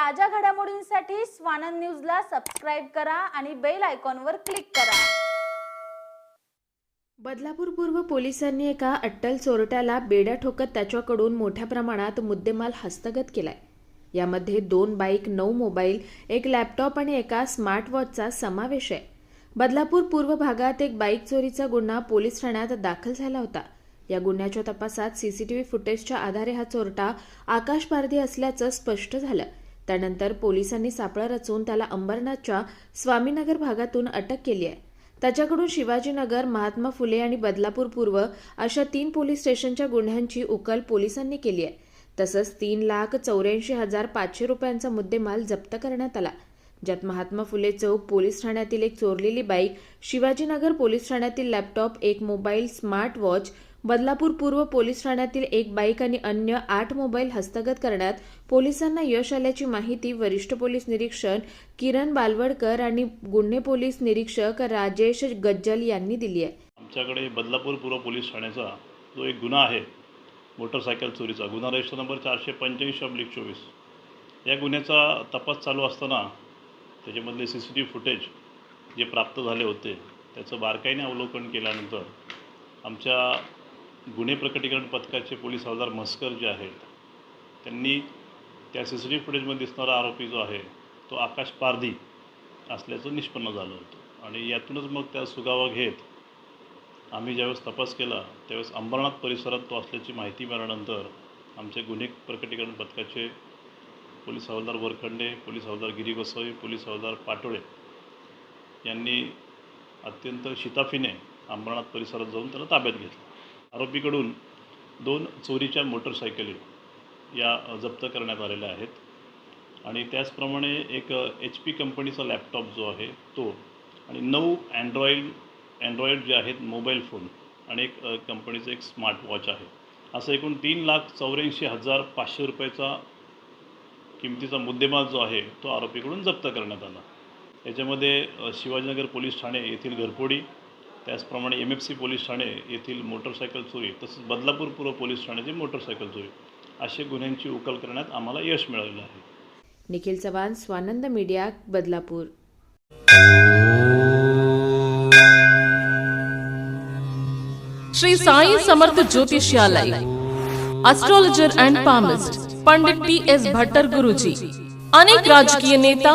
ताज्या घडामोडींसाठी स्वानंद न्यूजला सबस्क्राईब करा आणि बेल आयकॉनवर क्लिक करा. बदलापूर पूर्व पोलिसांनी एका अट्टल चोरट्याला बेड्या ठोकत त्याच्याकडून मोठ्या प्रमाणात मुद्देमाल हस्तगत केलाय. यामध्ये दोन बाईक नऊ मोबाईल एक लॅपटॉप आणि एका स्मार्टवॉचचा समावेश आहे. बदलापूर पूर्व भागात एक बाईक चोरीचा गुन्हा पोलीस ठाण्यात दाखल झाला होता. या गुन्ह्याच्या तपासात सीसीटीव्ही फुटेजच्या आधारे हा चोरटा आकाश पारधी असल्याचं स्पष्ट झालं. त्यानंतर पोलिसांनी सापळा रचून त्याला अंबरनाथच्या स्वामीनगर भागातून अटक केली आहे. त्याच्याकडून शिवाजीनगर महात्मा फुले आणि बदलापूर पूर्व अशा तीन पोलीस स्टेशनच्या गुन्ह्यांची उकल पोलिसांनी केली आहे. तसंच तीन लाख चौऱ्याऐंशी हजार पाचशे रुपयांचा मुद्देमाल जप्त करण्यात आला. ज्यात महात्मा फुले चौक पोलीस ठाण्यातील एक चोरलेली बाईक शिवाजीनगर पोलीस ठाण्यातील लॅपटॉप एक मोबाईल स्मार्ट वॉच बदलापूर पूर्व पोलीस ठाण्यातील एक बाईक आणि अन्य आठ मोबाईल हस्तगत करण्यात पोलिसांना यश आल्याची माहिती वरिष्ठ पोलीस निरीक्षक किरण बालवडकर आणि गुन्हे पोलीस निरीक्षक राजेश गज्जल यांनी दिली आहे. आमच्याकडे बदलापूर पूर्व पोलीस ठाण्याचा जो एक गुन्हा आहे मोटरसायकल चोरीचा गुन्हा रजिस्टर नंबर चारशे पंच्याऐंशी अब्लिक चोवीस. या गुन्ह्याचा तपास चालू असताना त्याच्यामधले C C T V footage जे प्राप्त झाले होते त्याचं बारकाईने अवलोकन केल्यानंतर आमच्या गुन्हे प्रकटीकरण पथकाचे पोलीस हवालदार म्हस्कर जे आहेत त्यांनी त्या सी सी टी व्ही फुटेजमध्ये दिसणारा आरोपी जो आहे तो आकाश पारधी असल्याचं निष्पन्न झालं होतं. आणि यातूनच मग त्या सुगावा घेत आम्ही ज्यावेळेस तपास केला त्यावेळेस अंबरनाथ परिसरात तो असल्याची माहिती मिळाल्यानंतर आमचे गुन्हे प्रकटीकरण पथकाचे पोलीस हवालदार वरखंडे पोलीस हवालदार गिरी गोसावी पोलीस हवालदार पाटोळे यांनी अत्यंत शिताफीने अंबरनाथ परिसरात जाऊन त्याला ताब्यात घेतलं. आरोपीकडून दोन चोरीच्या मोटरसायकली या जप्त करण्यात आलेल्या आहेत. आणि त्याचप्रमाणे एक एच पी कंपनीचा लॅपटॉप जो आहे तो आणि नऊ अँड्रॉईड अँड्रॉईड जे आहेत मोबाईल फोन आणि एक कंपनीचं एक स्मार्ट वॉच आहे. असं एकूण तीन लाख चौऱ्याऐंशी हजार पाचशे रुपयाचा किमतीचा मुद्देमाल जो आहे तो आरोपीकडून जप्त करण्यात आला. याच्यामध्ये शिवाजीनगर पोलीस ठाणे येथील घरफोडी त्याचप्रमाणे M F C police Thane येथील मोटरसायकल चोरी तसंच बदलापूर पूर्व पोलीस ठाण्याची मोटरसायकल चोरी अशा गुन्ह्यांची उकल करण्यात आम्हाला यश मिळालेलं आहे. Nikhil Chavan Swanand media Badlapur. Shri Sai Samarth Jyotishalaya astrologer and palmist Pandit T S Bhattar Guruji अनेक राजकीय नेता